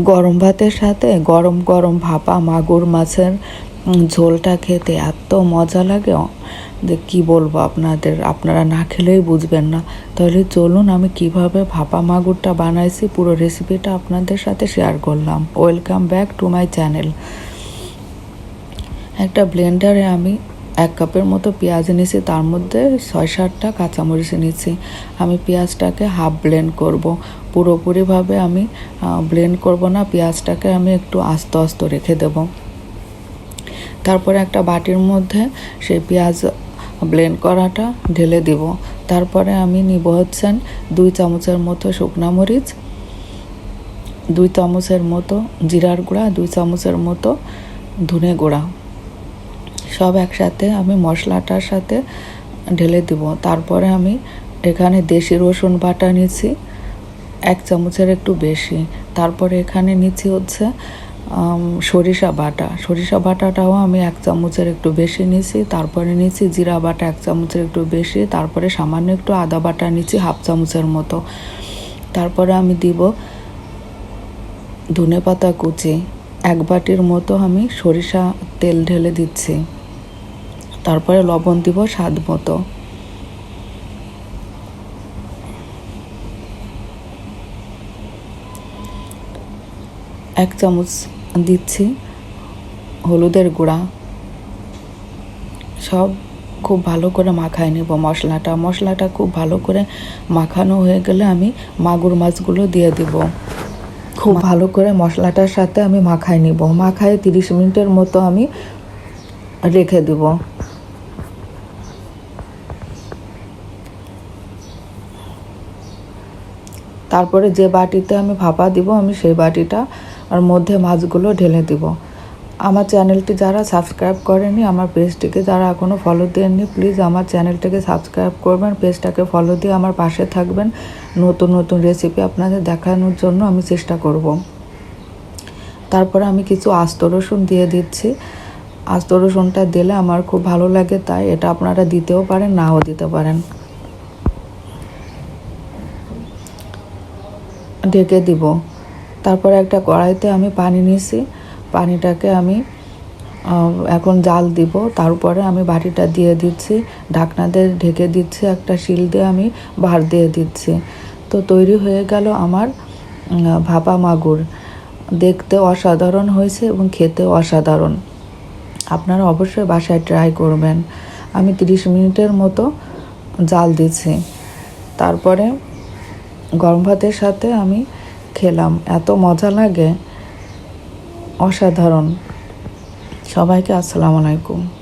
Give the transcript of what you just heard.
গরম ভাতের সাথে গরম গরম ভাপা মাগুর মাছের ঝোলটা খেতে এত মজা লাগে। যে কি বলব আপনাদের, আপনারা না খেলেই বুঝবেন না। তাহলে চলুন আমি কীভাবে ভাপা মাগুরটা বানাইছি, পুরো রেসিপিটা আপনাদের সাথে শেয়ার করলাম। Welcome back to my channel একটা ব্লেন্ডারে আমি এক কাপের মতো পেঁয়াজ নিয়েছি তার মধ্যে ছয় সাতটা কাঁচামরিচ নিয়েছি আমি পেঁয়াজটাকে হাফ ব্লেন্ড করব। পুরোপুরিভাবে আমি ব্লেন্ড করব না, পেঁয়াজটাকে আমি একটু আস্তে আস্তে রেখে দেব। তারপরে একটা বাটির মধ্যে সেই পেঁয়াজ ব্লেন্ড করাটা ঢেলে দিব। তারপরে আমি নিব হচ্ছেন দুই চামচের মতো শুকনা মরিচ, দুই চামচের মতো জিরার গুঁড়া, দুই চামচের মতো ধনে গুঁড়া। সব একসাথে আমি মশলাটার সাথে ঢেলে দিব। তারপরে আমি এখানে দেশি রসুন বাটা নিচ্ছি এক চামচের একটু বেশি। তারপরে এখানে নিচ্ছি হচ্ছে সরিষা বাটা। সরিষা বাটাটাও আমি এক চামচের একটু বেশি নিছি তারপরে নিচ্ছি জিরা বাটা এক চামচের একটু বেশি, তারপরে সামান্য একটু আদা বাটা নিচ্ছি হাফ চামচের মতো। তারপরে আমি দিব ধনে পাতা কুচি। এক বাটির মতো আমি সরিষা তেল ঢেলে দিচ্ছি। তারপরে লবণ দিব স্বাদ মতো। এক চামচ দিচ্ছি হলুদের গুঁড়া। সব খুব ভালো করে মাখায় নেব মশলাটা। মশলাটা খুব ভালো করে মাখানো হয়ে গেলে আমি মাগুর মাছগুলো দিয়ে দিব। খুব ভালো করে মশলাটার সাথে আমি মাখায় নিব। মাখায় তিরিশ মিনিটের মতো আমি রেখে দেব। তারপরে যে বাটিতে আমি ভাপা দিব, আমি সেই বাটিটা আর মধ্যে মাছগুলো ঢেলে দিব। আমার চ্যানেলটি যারা সাবস্ক্রাইব করেনি, আমার পেজটিকে যারা এখনও ফলো দেননি প্লিজ আমার চ্যানেলটিকে সাবস্ক্রাইব করবেন, পেজটাকে ফলো দিয়ে আমার পাশে থাকবেন। নতুন নতুন রেসিপি আপনাদের দেখানোর জন্য আমি চেষ্টা করব। তারপরে আমি কিছু আস্ত রসুন দিয়ে দিচ্ছি। আস্ত রসুনটা দিলে আমার খুব ভালো লাগে, তাই এটা আপনারা দিতেও পারেন, নাও দিতে পারেন। ঢেকে দিব। তারপরে একটা কড়াইতে আমি পানি নিয়েছি। পানিটাকে আমি এখন জাল দিব। তারপরে আমি বাটিটা দিয়ে দিচ্ছি। ঢাকনা দিয়ে ঢেকে দিচ্ছি। একটা শিল দিয়ে আমি ভার দিয়ে দিচ্ছি। তো তৈরি হয়ে গেল আমার ভাপা মাগুর। দেখতে অসাধারণ হয়েছে এবং খেতে অসাধারণ। আপনারা অবশ্যই বাসায় ট্রাই করবেন। আমি তিরিশ মিনিটের মতো জাল দিচ্ছি। তারপরে গরম ভাতের সাথে আমি খেলাম। এত মজা লাগে। অসাধারণ। সবাইকে আসসালামু আলাইকুম।